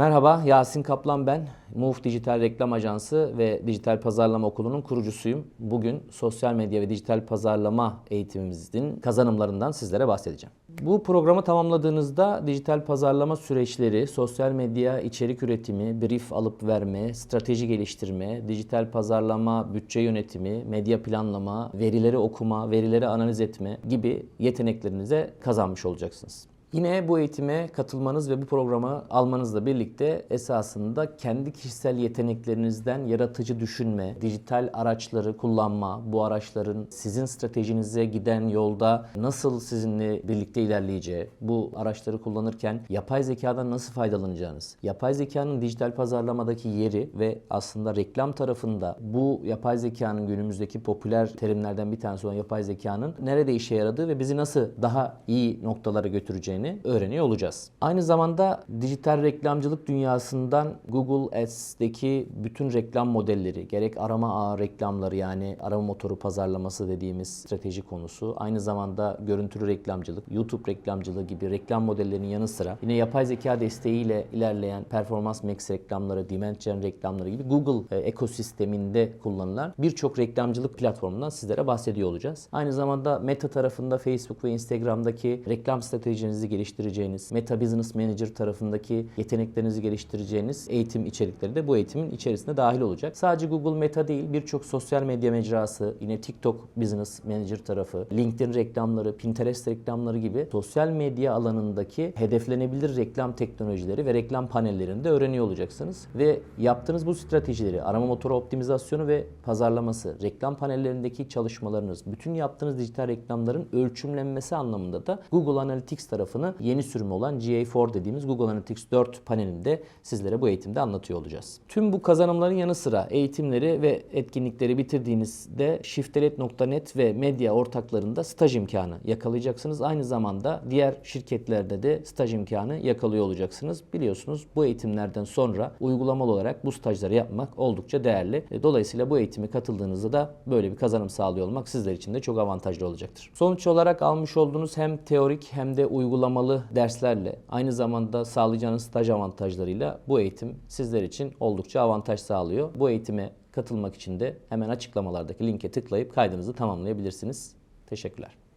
Merhaba, Yasin Kaplan ben. Move Dijital Reklam Ajansı ve Dijital Pazarlama Okulu'nun kurucusuyum. Bugün sosyal medya ve dijital pazarlama eğitimimizin kazanımlarından sizlere bahsedeceğim. Bu programı tamamladığınızda dijital pazarlama süreçleri, sosyal medya içerik üretimi, brief alıp verme, strateji geliştirme, dijital pazarlama, bütçe yönetimi, medya planlama, verileri okuma, verileri analiz etme gibi yeteneklerinize kazanmış olacaksınız. Yine bu eğitime katılmanız ve bu programı almanızla birlikte esasında kendi kişisel yeteneklerinizden yaratıcı düşünme, dijital araçları kullanma, bu araçların sizin stratejinize giden yolda nasıl sizinle birlikte ilerleyeceği, bu araçları kullanırken yapay zekadan nasıl faydalanacağınız, yapay zekanın dijital pazarlamadaki yeri ve aslında reklam tarafında bu yapay zekanın günümüzdeki popüler terimlerden bir tanesi olan yapay zekanın nerede işe yaradığı ve bizi nasıl daha iyi noktalara götüreceğini öğreniyor olacağız. Aynı zamanda dijital reklamcılık dünyasından Google Ads'deki bütün reklam modelleri, gerek arama ağı reklamları yani arama motoru pazarlaması dediğimiz strateji konusu, aynı zamanda görüntülü reklamcılık, YouTube reklamcılığı gibi reklam modellerinin yanı sıra yine yapay zeka desteğiyle ilerleyen Performance Max reklamları, Demand Gen reklamları gibi Google e, ekosisteminde kullanılan birçok reklamcılık platformundan sizlere bahsediyor olacağız. Aynı zamanda Meta tarafında Facebook ve Instagram'daki reklam stratejinizi geliştireceğiniz, Meta Business Manager tarafındaki yeteneklerinizi geliştireceğiniz eğitim içerikleri de bu eğitimin içerisine dahil olacak. Sadece Google Meta değil birçok sosyal medya mecrası, yine TikTok Business Manager tarafı, LinkedIn reklamları, Pinterest reklamları gibi sosyal medya alanındaki hedeflenebilir reklam teknolojileri ve reklam panellerini de öğreniyor olacaksınız. Ve yaptığınız bu stratejileri, arama motoru optimizasyonu ve pazarlaması, reklam panellerindeki çalışmalarınız, bütün yaptığınız dijital reklamların ölçümlenmesi anlamında da Google Analytics tarafını yeni sürümü olan GA4 dediğimiz Google Analytics 4 panelinde sizlere bu eğitimde anlatıyor olacağız. Tüm bu kazanımların yanı sıra eğitimleri ve etkinlikleri bitirdiğinizde shiftelet.net ve medya ortaklarında staj imkanı yakalayacaksınız. Aynı zamanda diğer şirketlerde de staj imkanı yakalıyor olacaksınız. Biliyorsunuz bu eğitimlerden sonra uygulamalı olarak bu stajları yapmak oldukça değerli. E, Dolayısıyla bu eğitime katıldığınızda da böyle bir kazanım sağlıyor olmak sizler için de çok avantajlı olacaktır. Sonuç olarak almış olduğunuz hem teorik hem de uygulamalı derslerle aynı zamanda sağlayacağınız staj avantajlarıyla bu eğitim sizler için oldukça avantaj sağlıyor. Bu eğitime katılmak için de hemen açıklamalardaki linke tıklayıp kaydınızı tamamlayabilirsiniz. Teşekkürler.